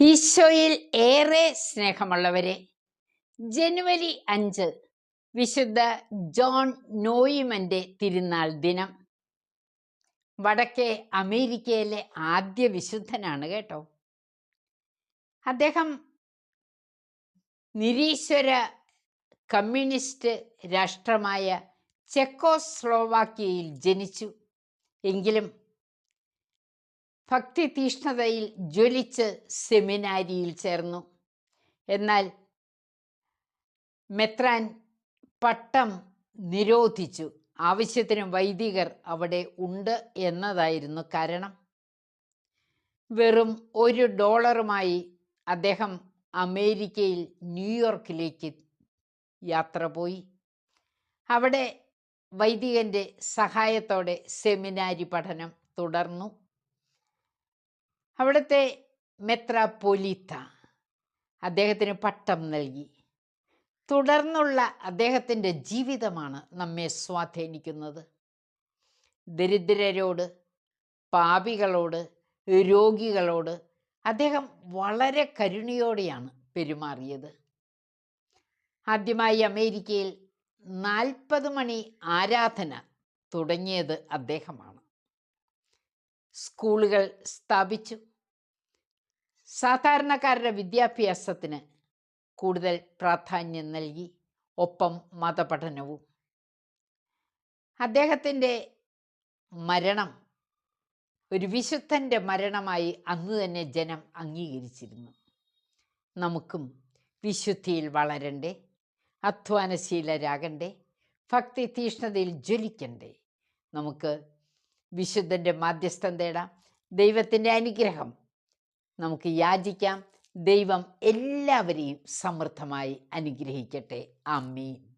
ഈശോയിൽ ഏറെ സ്നേഹമുള്ളവരെ ജനുവരി അഞ്ച് വിശുദ്ധ ജോൺ നോയിമന്റെ തിരുനാൾ ദിനം. വടക്കേ അമേരിക്കയിലെ ആദ്യ വിശുദ്ധനാണ് കേട്ടോ. അദ്ദേഹം നിരീശ്വര കമ്മ്യൂണിസ്റ്റ് രാഷ്ട്രമായ ചെക്കോസ്ലോവാക്യയിൽ ജനിച്ചു. എങ്കിലും ഭക്തി തീഷ്ണതയിൽ ജ്വലിച്ച് സെമിനാരിയിൽ ചേർന്നു. എന്നാൽ മെത്രാൻ പട്ടം നിരോധിച്ചു. ആവശ്യത്തിന് വൈദികർ അവിടെ ഉണ്ട് എന്നതായിരുന്നു കാരണം. വെറും ഒരു ഡോളറുമായി അദ്ദേഹം അമേരിക്കയിൽ ന്യൂയോർക്കിലേക്ക് യാത്ര പോയി. അവിടെ വൈദികന്റെ സഹായത്തോടെ സെമിനാരി പഠനം തുടർന്നു. അവിടുത്തെ മെത്രാപ്പൊലീത്ത അദ്ദേഹത്തിന് പട്ടം നൽകി. തുടർന്നുള്ള അദ്ദേഹത്തിന്റെ ജീവിതമാണ് നമ്മെ സ്വാധീനിക്കുന്നത്. ദരിദ്രരോട് പാപികളോട് രോഗികളോട് അദ്ദേഹം വളരെ കരുണയോടെയാണ് പെരുമാറിയത്. ആദ്യമായി അമേരിക്കയിൽ നാൽപ്പത് മണി ആരാധന തുടങ്ങിയത് അദ്ദേഹമാണ്. സ്കൂളുകൾ സ്ഥാപിച്ചു. സാധാരണക്കാരുടെ വിദ്യാഭ്യാസത്തിന് കൂടുതൽ പ്രാധാന്യം നൽകി. ഒപ്പം മതപഠനവും. അദ്ദേഹത്തിന്റെ മരണം ഒരു വിശുദ്ധന്റെ മരണമായി അന്ന് തന്നെ ജനം അംഗീകരിച്ചിരുന്നു. നമുക്കും വിശുദ്ധിയിൽ വളരണ്ടേ അധ്വാനശീലരാകണ്ടേ ഭക്തി തീഷ്ണതയിൽ ജ്വലിക്കണ്ടേ. നമുക്ക് വിശുദ്ധന്റെ മാധ്യസ്ഥം തേടാം. ദൈവത്തിന്റെ അനുഗ്രഹം നമുക്ക് യാചിക്കാം. ദൈവം എല്ലാവരെയും സമൃദ്ധമായി അനുഗ്രഹിക്കട്ടെ. ആമീൻ.